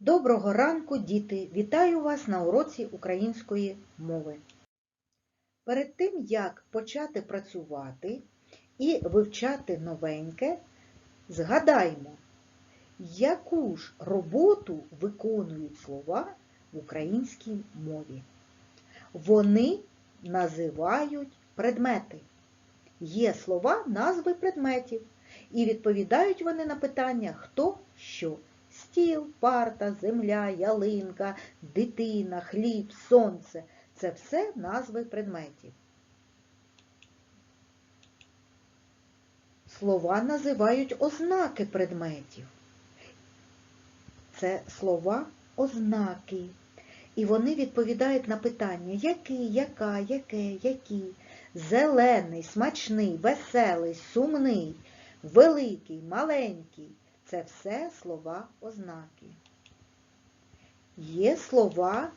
Доброго ранку, діти! Вітаю вас на уроці української мови. Перед тим, як почати працювати і вивчати новеньке, згадаймо, яку ж роботу виконують слова в українській мові. Вони називають предмети. Є слова назви предметів, і відповідають вони на питання хто що. Стіл, парта, земля, ялинка, дитина, хліб, сонце це все назви предметів. Слова називають ознаки предметів. Це слова ознаки. І вони відповідають на питання який, яка, яке, які, зелений, смачний, веселий, сумний, великий, маленький. Це все слова ознаки. Є слова,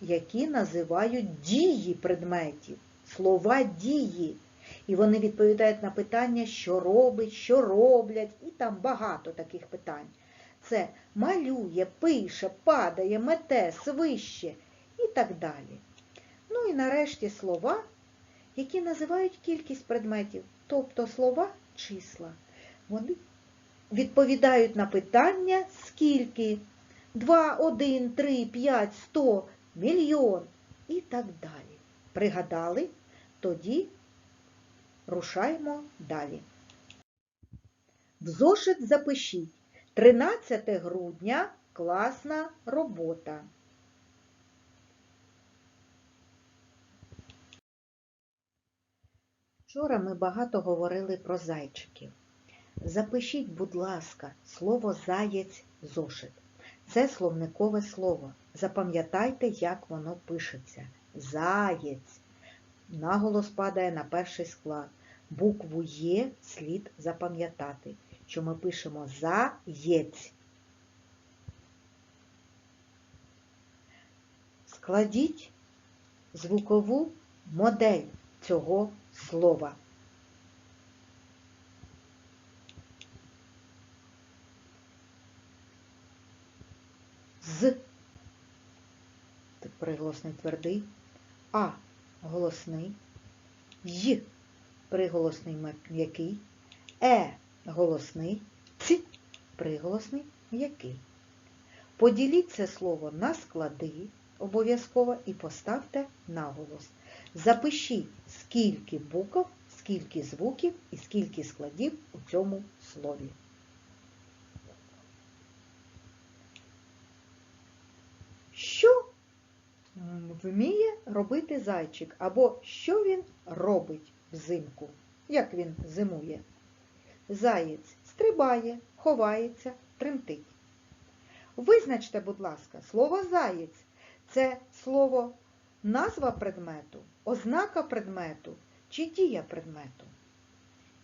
які називають дії предметів, слова дії. І вони відповідають на питання, що робить, що роблять, і там багато таких питань. Це малює, пише, падає, мете, свище і так далі. Ну і нарешті слова, які називають кількість предметів, тобто слова числа. Вони відповідають на питання скільки 2, 1, 3, 5, 100, мільйон і так далі. Пригадали? Тоді рушаємо далі. В зошит запишіть 13 грудня класна робота. Вчора ми багато говорили про зайчиків. Запишіть, будь ласка, слово заєць зошит. Це словникове слово. Запам'ятайте, як воно пишеться. Заєць. Наголос падає на перший склад. Букву Є слід запам'ятати, що ми пишемо заєць. Складіть звукову модель цього слова. З. Приголосний твердий, А. Голосний, Й. Приголосний м'який, Е. Голосний, Ц. Приголосний м'який. Поділіть це слово на склади обов'язково і поставте наголос. Запишіть, скільки букв, скільки звуків і скільки складів у цьому слові. Що вміє робити зайчик? Або що він робить взимку? Як він зимує? Заєць стрибає, ховається, тремтить. Визначте, будь ласка, слово заєць це слово назва предмету, ознака предмету чи дія предмету.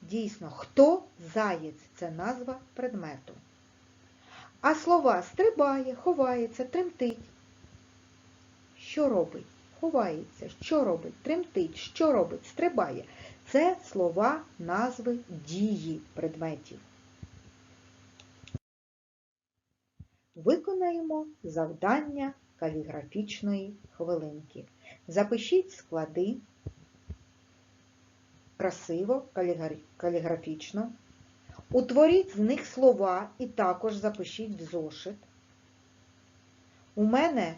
Дійсно, хто заєць це назва предмету. А слова стрибає, ховається, тремтить. Що робить? Ховається, що робить? Тремтить, що робить? Стрибає. Це слова назви дії предметів. Виконаємо завдання каліграфічної хвилинки. Запишіть склади красиво, каліграфічно. Утворіть з них слова і також запишіть в зошит. У мене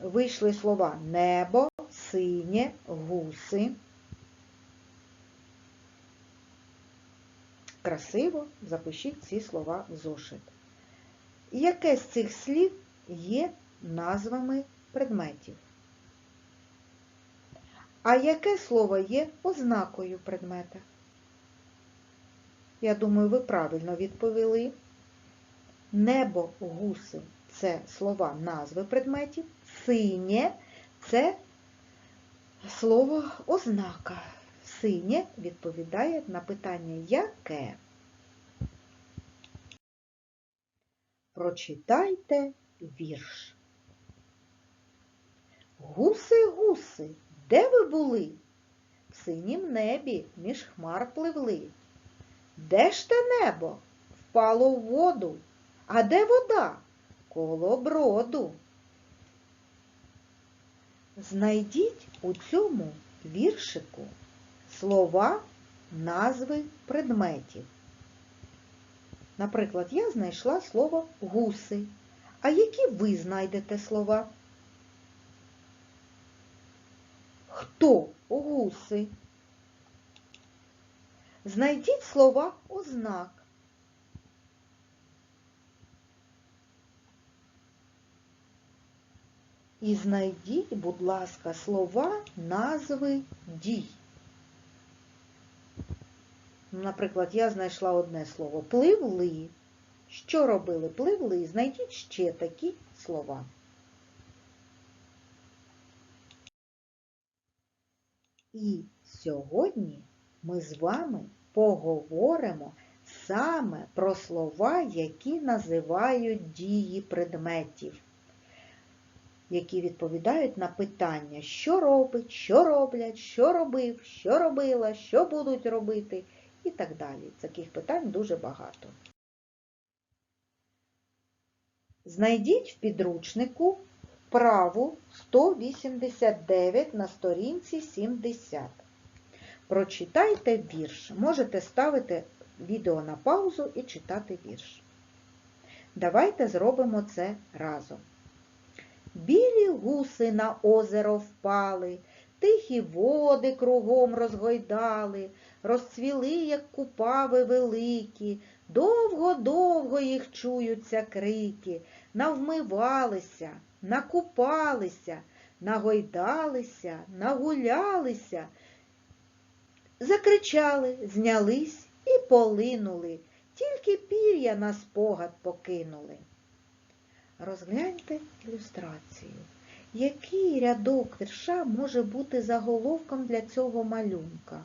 вийшли слова небо, синє, гуси. Красиво запишіть ці слова в зошит. Яке з цих слів є назвами предметів? А яке слово є ознакою предмета? Я думаю, ви правильно відповіли. Небо, гуси це слова назви предметів, синє це слово ознака. Синє відповідає на питання яке? Прочитайте вірш. Гуси, гуси, де ви були? В синім небі між хмар пливли. Де ж те небо? Впало в воду. А де вода? колоброду. Знайдіть у цьому віршику слова, назви предметів. Наприклад, я знайшла слово гуси. А які ви знайдете слова? Хто гуси? Знайдіть слова ознак. І знайдіть, будь ласка, слова назви дій. Наприклад, я знайшла одне слово пливли. Що робили? Пливли. Знайдіть ще такі слова. І сьогодні ми з вами поговоримо саме про слова, які називають дії предметів, які відповідають на питання, що робить, що роблять, що робив, що робила, що будуть робити і так далі. Таких питань дуже багато. Знайдіть в підручнику вправу 189 на сторінці 70. Прочитайте вірш. Можете ставити відео на паузу і читати вірш. Давайте зробимо це разом. Білі гуси на озеро впали, тихі води кругом розгойдали, розцвіли, як купави великі, довго-довго їх чуються крики, навмивалися, накупалися, нагойдалися, нагулялися, закричали, знялись і полинули, тільки пір'я на спогад покинули. Розгляньте ілюстрацію. Який рядок вірша може бути заголовком для цього малюнка?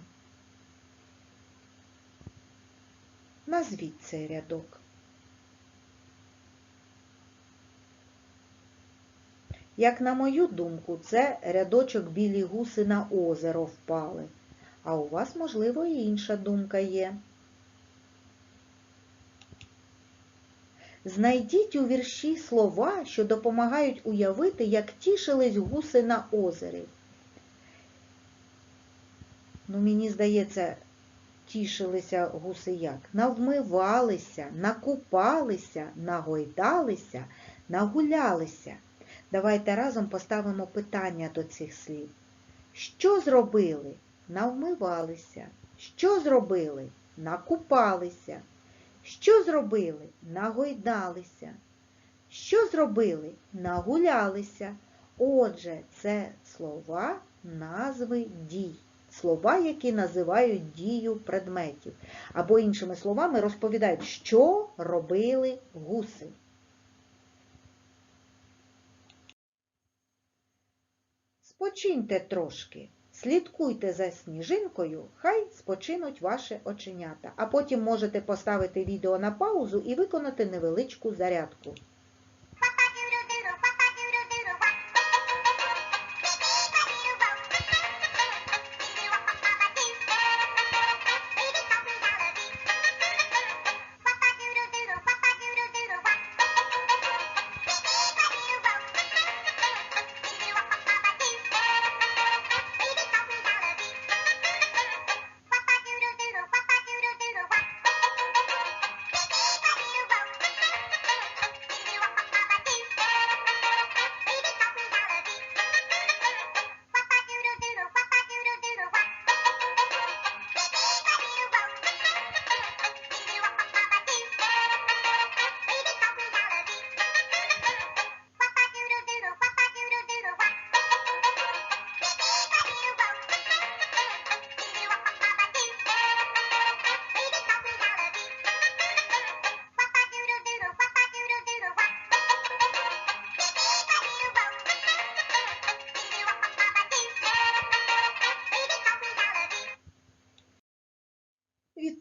Назвіть цей рядок. Як на мою думку, це рядочок білі гуси на озеро впали. А у вас, можливо, і інша думка є. Знайдіть у вірші слова, що допомагають уявити, як тішились гуси на озері. Ну, мені здається, тішилися гуси як? Навмивалися, накупалися, нагойдалися, нагулялися. Давайте разом поставимо питання до цих слів. Що зробили? Навмивалися. Що зробили? Накупалися. Що зробили? Нагойдалися. Що зробили? Нагулялися. Отже, це слова, назви дій. Слова, які називають дію предметів. Або, іншими словами, розповідають, що робили гуси. Спочиньте трошки. Слідкуйте за сніжинкою, хай спочинуть ваші оченята, а потім можете поставити відео на паузу і виконати невеличку зарядку.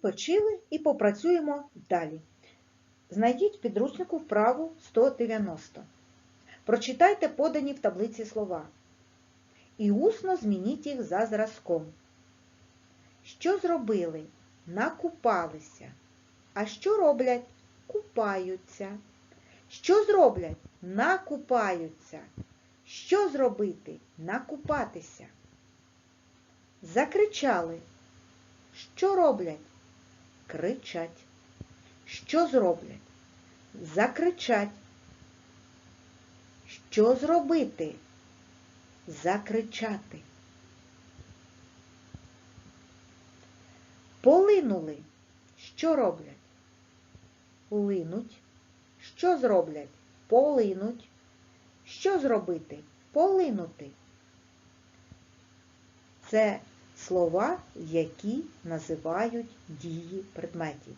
Відпочили і попрацюємо далі. Знайдіть підручнику вправу 190. Прочитайте подані в таблиці слова. І усно змініть їх за зразком. Що зробили? Накупалися. А що роблять? Купаються. Що зроблять? Накупаються. Що зробити? Накупатися. Закричали. Що роблять? Кричать. Що зроблять? Закричать. Що зробити? Закричати. Полинули. Що роблять? Линуть. Що зроблять? Полинуть. Що зробити? Полинути. Це слова, які називають дії предметів.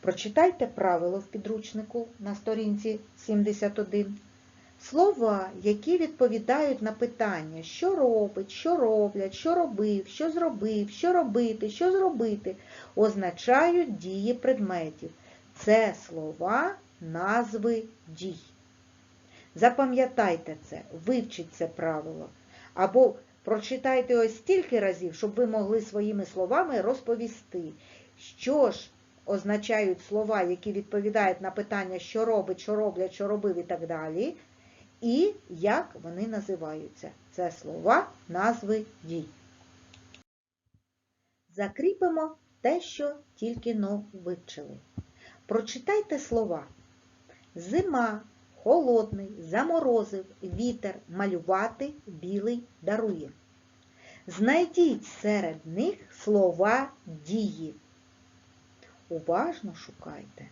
Прочитайте правило в підручнику на сторінці 71. Слова, які відповідають на питання, що робить, що роблять, що робив, що зробив, що робити, що зробити, означають дії предметів. Це слова, назви дій. Запам'ятайте це, вивчіть це правило. Або прочитайте ось стільки разів, щоб ви могли своїми словами розповісти, що ж означають слова, які відповідають на питання, що робить, що роблять, що робив і так далі, і як вони називаються. Це слова, назви дій. Закріпимо те, що тільки но вивчили. Прочитайте слова. Зима, холодний, заморозив, вітер, малювати, білий дарує. Знайдіть серед них слова дії. Уважно шукайте.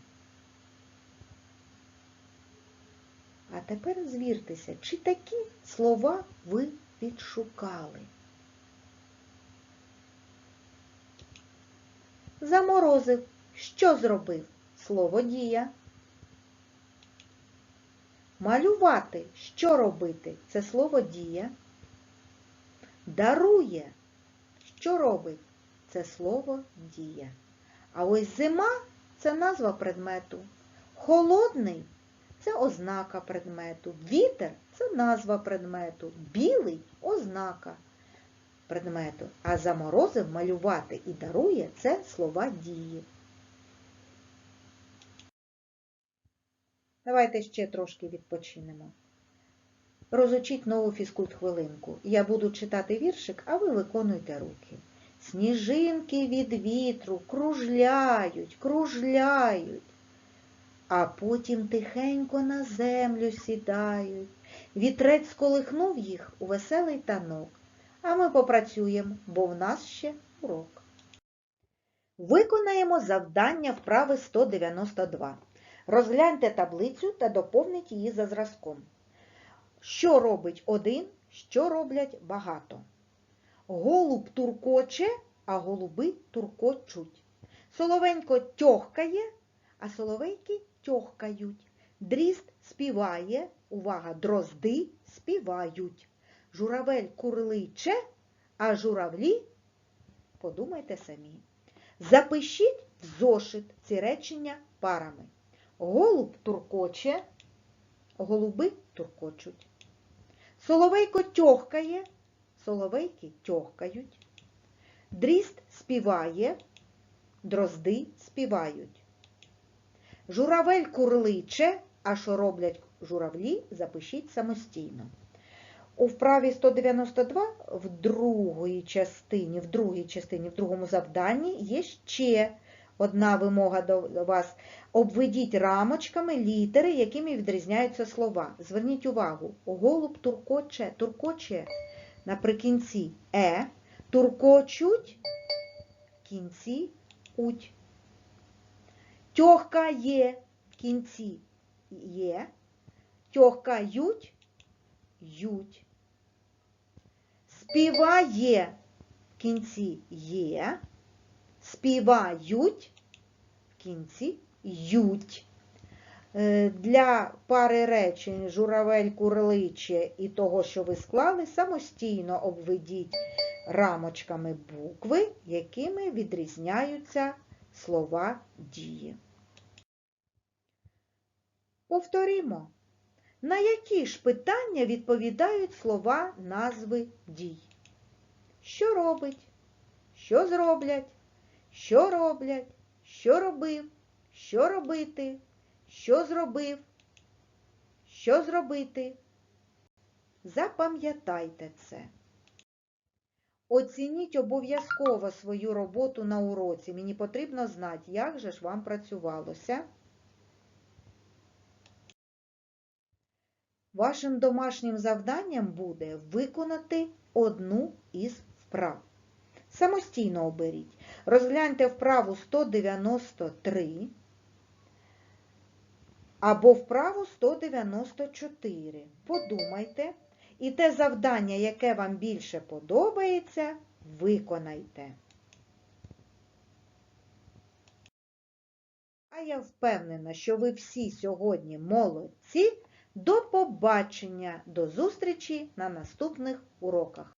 А тепер звіртеся, чи такі слова ви підшукали. Заморозив. Що зробив? Слово дія. Малювати. Що робити? Це слово дія. Дарує. Що робить? Це слово дія. А ось зима це назва предмету. Холодний це ознака предмету. Вітер це назва предмету. Білий ознака предмету. А заморозив малювати і дарує це слова дії. Давайте ще трошки відпочинемо. Розучіть нову фізкульт-хвилинку. Я буду читати віршик, а ви виконуйте руки. Сніжинки від вітру кружляють, кружляють, а потім тихенько на землю сідають. Вітрець сколихнув їх у веселий танок. А ми попрацюємо, бо в нас ще урок. Виконаємо завдання вправи 192. Розгляньте таблицю та доповніть її за зразком. Що робить один, що роблять багато. Голуб туркоче, а голуби туркочуть. Соловенько тьохкає, а соловейки тьохкають. Дріст співає, увага, дрозди співають. Журавель курличе, а журавлі, подумайте самі. Запишіть в зошит ці речення парами. Голуб туркоче, голуби туркочуть. Соловейко тьохкає, соловейки тьохкають. Дріст співає, дрозди співають. Журавель курличе, а що роблять журавлі, запишіть самостійно. У вправі 192 в другій частині, в другій частині, в другому завданні є ще одна вимога до вас. Обведіть рамочками літери, якими відрізняються слова. Зверніть увагу, голуб туркоче, туркоче наприкінці е, туркочуть кінці уть. Тьохка є кінці є, тьохкають ють. Співає в кінці є, співають в кінці ють. Е, Для пари речень журавель курличе і того, що ви склали, самостійно обведіть рамочками букви, якими відрізняються слова дії. Повторімо. На які ж питання відповідають слова назви дій? Що робить? Що зроблять? Що роблять? Що робив? Що робити? Що зробив? що зробити? Запам'ятайте це. Оцініть обов'язково свою роботу на уроці. Мені потрібно знати, як же ж вам працювалося. Вашим домашнім завданням буде виконати одну із вправ. Самостійно оберіть. Розгляньте вправу 193 або вправу 194. Подумайте. І те завдання, яке вам більше подобається, виконайте. А я впевнена, що ви всі сьогодні молодці. До побачення, до зустрічі на наступних уроках.